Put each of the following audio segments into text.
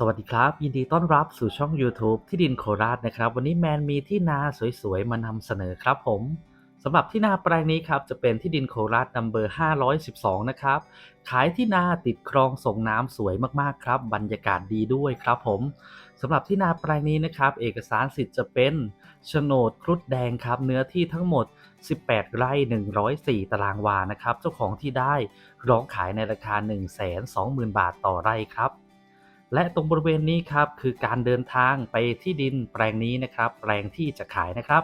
สวัสดีครับ ยินดีต้อนรับสู่ช่อง YouTube ที่ดินโคราชนะครับ วันนี้แมนมีที่นาสวยๆ มานำเสนอครับผมสำหรับที่นาแปลงนี้ครับ จะเป็นที่ดินโคราชนัมเบอร์ 512 นะครับ ขายที่นาติดคลองส่งน้ำสวยมากๆครับ บรรยากาศดีด้วยครับผมสำหรับที่นาแปลงนี้นะครับ เอกสารสิทธิ์จะเป็นโฉนดครุฑแดงครับ เนื้อที่ทั้งหมด 18 ไร่ 104 ตารางวานะครับ เจ้าของที่ได้ร้องขายในราคา 120,000 บาทต่อไร่ครับ และตรงบริเวณนี้ครับคือการเดินทางไปที่ดินแปลงนี้นะครับ แปลงที่จะขายนะครับ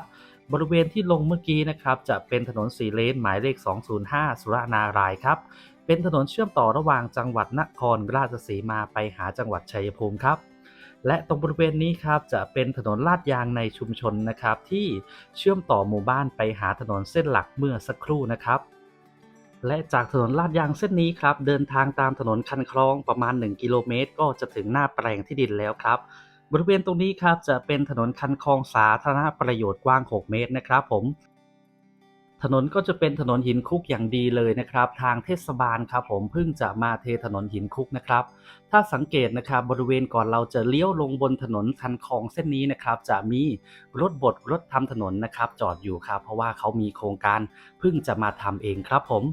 บริเวณที่ลงเมื่อกี้นะครับ จะเป็นถนนสีเลนหมายเลข 205 สุรานารายครับ เป็นถนนเชื่อมต่อระหว่างจังหวัดนครราชสีมาไปหาจังหวัดชัยภูมิครับและตรงบริเวณนี้ครับจะเป็นถนนลาดยางในชุมชนนะครับ ที่เชื่อมต่อหมู่บ้านไปหาถนนเส้นหลักเมื่อสักครู่นะครับ และจากถนนลาดยางเส้นนี้ครับเดินทางตามถนนคันคลองประมาณ 1 กิโลเมตร ก็จะถึงหน้าแปลงที่ดินแล้วครับ บริเวณตรงนี้ครับจะเป็นถนนคันคลองสาธารณประโยชน์กว้าง 6 เมตรนะครับผมถนนก็จะเป็นถนนหินคุกอย่างดีเลยนะครับ ทางเทศบาลครับผมเพิ่งจะมาเทถนนหินคุกนะครับ ถ้าสังเกตนะครับบริเวณก่อนเราจะเลี้ยวลงบนถนนคันคลองเส้นนี้นะครับ จะมีรถบดรถทำถนนนะครับ จอดอยู่ครับ เพราะว่าเขามีโครงการเพิ่งจะมาทำเองครับผม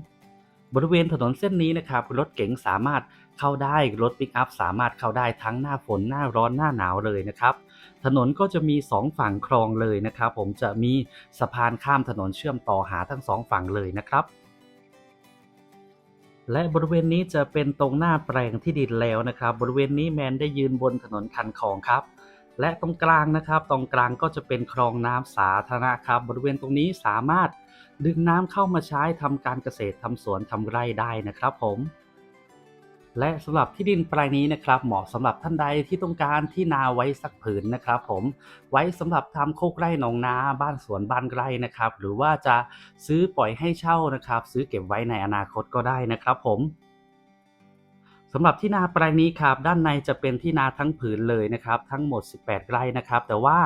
บริเวณถนนเส้นนี้นะครับรถเก๋งสามารถเข้าได้รถปิกอัพสามารถเข้าได้ทั้งหน้าฝนหน้าร้อนหน้าหนาวเลยนะครับ ถนนก็จะมี 2 ฝั่งคลองเลยนะครับ ผมจะมีสะพานข้ามถนนเชื่อมต่อหาทั้งสองฝั่งเลยนะครับและบริเวณนี้จะเป็นตรงหน้าแปลงที่ดินแล้วนะครับ บริเวณนี้แมนได้ยืนบนถนนคันคลองครับ และตรงกลางนะครับตรงกลางก็จะเป็นคลองน้ำสาธารณะครับ บริเวณตรงนี้สามารถดึงน้ำเข้ามาใช้ทำการเกษตรทำสวนทำไร่ได้นะครับผมและสำหรับที่ดินแปลงนี้นะครับเหมาะสำหรับท่านใดที่ต้องการที่นาไว้สักผืนนะครับผมไว้สำหรับทำโคกไร่หนองนาบ้านสวนบ้านไร่นะครับ หรือว่าจะซื้อปล่อยให้เช่านะครับ ซื้อเก็บไว้ในอนาคตก็ได้นะครับผม สำหรับที่นาแปลงนี้ครับด้านในจะเป็นที่นาทั้งผืนเลยนะครับทั้งหมด 18 ไร่นะครับ แต่ว่า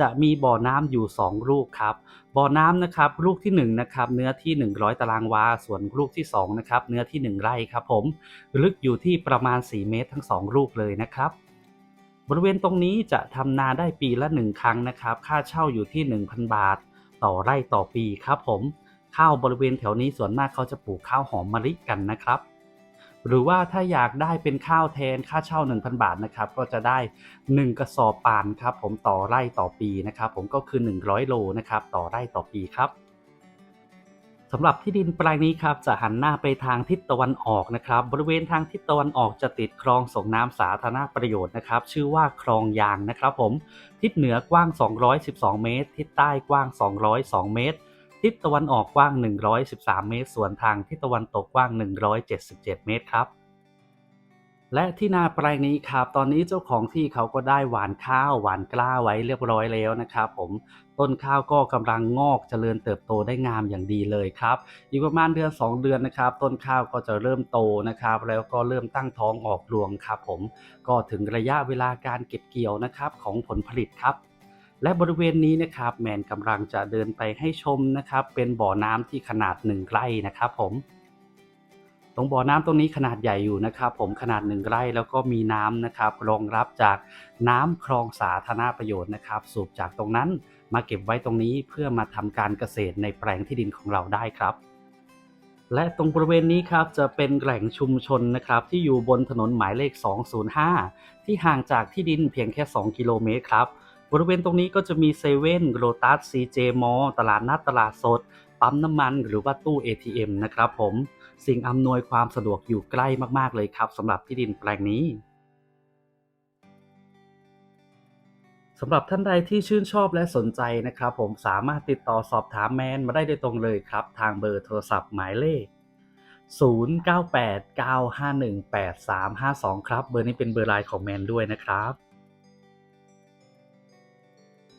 จะมีบ่อน้ำอยู่ 2 ลูกครับบ่อน้ำนะครับลูกที่1นะครับเนื้อที่ 100 ตารางวา ส่วนลูกที่2นะครับเนื้อที่ 1 ไร่ครับผมลึกอยู่ที่ประมาณ 4 เมตรทั้ง 2 ลูกเลยนะครับบริเวณตรงนี้จะทำนาได้ปีละ 1 ครั้งนะครับ ค่าเช่าอยู่ที่ 1,000 บาท ต่อไร่ต่อปีครับผมข้าวบริเวณแถวนี้ส่วนมากเขาจะปลูกข้าวหอมมะลิกันนะครับ หรือว่าถ้าอยากได้เป็นข้าวแทนค่าเช่า 1,000 บาทนะครับก็จะได้ 1 กระสอบปานครับผมต่อไร่ต่อปีนะครับผมก็คือ 100 โลนะครับต่อไร่ต่อปีครับสำหรับที่ดินแปลงนี้ครับจะหันหน้าไปทางทิศตะวันออกนะครับ บริเวณทางทิศตะวันออกจะติดคลองส่งน้ำสาธารณประโยชน์นะครับ ชื่อว่าคลองยางนะครับ ผมทิศเหนือกว้าง 212 เมตร ทิศใต้กว้าง 202 เมตร ทิศตะวันออกกว้าง 113 เมตร ส่วนทางทิศตะวันตกกว้าง 177 เมตรครับ และที่นาแปลงนี้ครับ ตอนนี้เจ้าของที่เขาก็ได้หวานข้าวหวานกล้าไว้เรียบร้อยแล้วนะครับผมต้นข้าวก็กำลังงอกเจริญเติบโตได้งามอย่างดีเลยครับ อีกประมาณเดือน 2 เดือนนะครับ ต้นข้าวก็จะเริ่มโตนะครับ แล้วก็เริ่มตั้งท้องออกรวงครับผมก็ถึงระยะเวลาการเก็บเกี่ยวนะครับของผลผลิตครับ และบริเวณนี้นะครับแมนกำลังจะเดินไปให้ชมนะครับ เป็นบ่อน้ำที่ขนาด1ไร่นะครับผม ตรงบ่อน้ำตรงนี้ขนาดใหญ่อยู่นะครับผมขนาด1ไร่แล้วก็มีน้ำนะครับรองรับจากน้ำคลองสาธารณประโยชน์นะครับ สูบจากตรงนั้นมาเก็บไว้ตรงนี้เพื่อมาทำการเกษตรในแปลงที่ดินของเราได้ครับและตรงบริเวณนี้ครับจะเป็นแหล่งชุมชนนะครับที่อยู่บนถนนหมายเลข 205 ที่ห่างจากที่ดินเพียงแค่ 2 กิโลเมตรครับ บริเวณตรงนี้ก็จะมีเซเว่นโรตัสซีเจมอตลาดนัดตลาดสด ปั๊มน้ำมันหรือว่าตู้ ATM นะครับผม สิ่งอำนวยความสะดวกอยู่ใกล้มากๆเลยครับสำหรับที่ดินแปลงนี้สำหรับท่านใดที่ชื่นชอบและสนใจนะครับ ผมสามารถติดต่อสอบถามแมนมาได้โดยตรงเลยครับ ทางเบอร์โทรศัพท์หมายเลข 0989518352 ครับ เบอร์นี้เป็นเบอร์ไลน์ของแมนด้วยนะครับ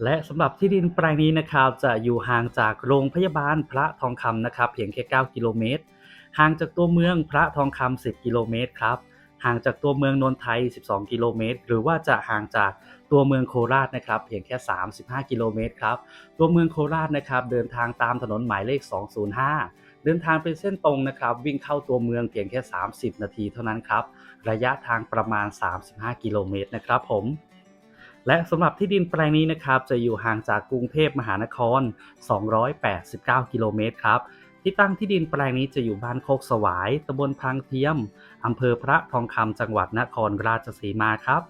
และสำหรับที่ดินแปลงนี้นะครับจะอยู่ห่างจากโรงพยาบาลพระทองคำนะครับเพียงแค่ 9 กิโลเมตร ห่างจากตัวเมืองพระทองคำ10 กิโลเมตรครับ ห่างจากตัวเมืองนนทไทย 12 กิโลเมตร หรือว่าจะห่างจากตัวเมืองโคราชนะครับเพียงแค่ 35 กิโลเมตรครับ ตัวเมืองโคราชนะครับเดินทางตามถนนหมายเลข 205เดินทางเป็นเส้นตรงนะครับ วิ่งเข้าตัวเมืองเพียงแค่ 30 นาทีเท่านั้นครับ ระยะทางประมาณ 35 กิโลเมตรนะครับผม และสำหรับที่ดินแปลงนี้นะครับจะอยู่ห่างจากกรุงเทพมหานคร 289 กิโลเมตรครับที่ตั้งที่ดินแปลงนี้จะอยู่บ้านโคกสวายตำบลพังเทียมอำเภอพระทองคำจังหวัดนครราชสีมาครับ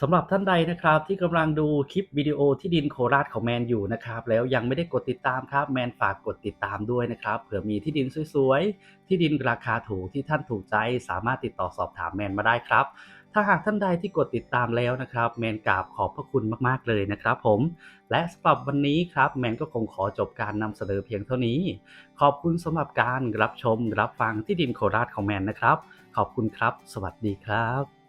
สำหรับท่านใดนะครับที่กำลังดูคลิปวิดีโอที่ดินโคราชของแมนอยู่นะครับแล้วยังไม่ได้กดติดตามครับแมนฝากกดติดตามด้วยนะครับเผื่อมีที่ดินสวยๆที่ดินราคาถูกที่ท่านถูกใจสามารถติดต่อสอบถามแมนมาได้ครับ ถ้าหากท่านใดที่กดติดตามแล้วนะครับ แมนกราบขอบพระคุณมากๆเลยนะครับผม และสำหรับวันนี้ครับ แมนก็คงขอจบการนำเสนอเพียงเท่านี้ ขอบคุณสำหรับการรับชมรับฟังที่ดินโคราชของแมนนะครับ ขอบคุณครับ สวัสดีครับ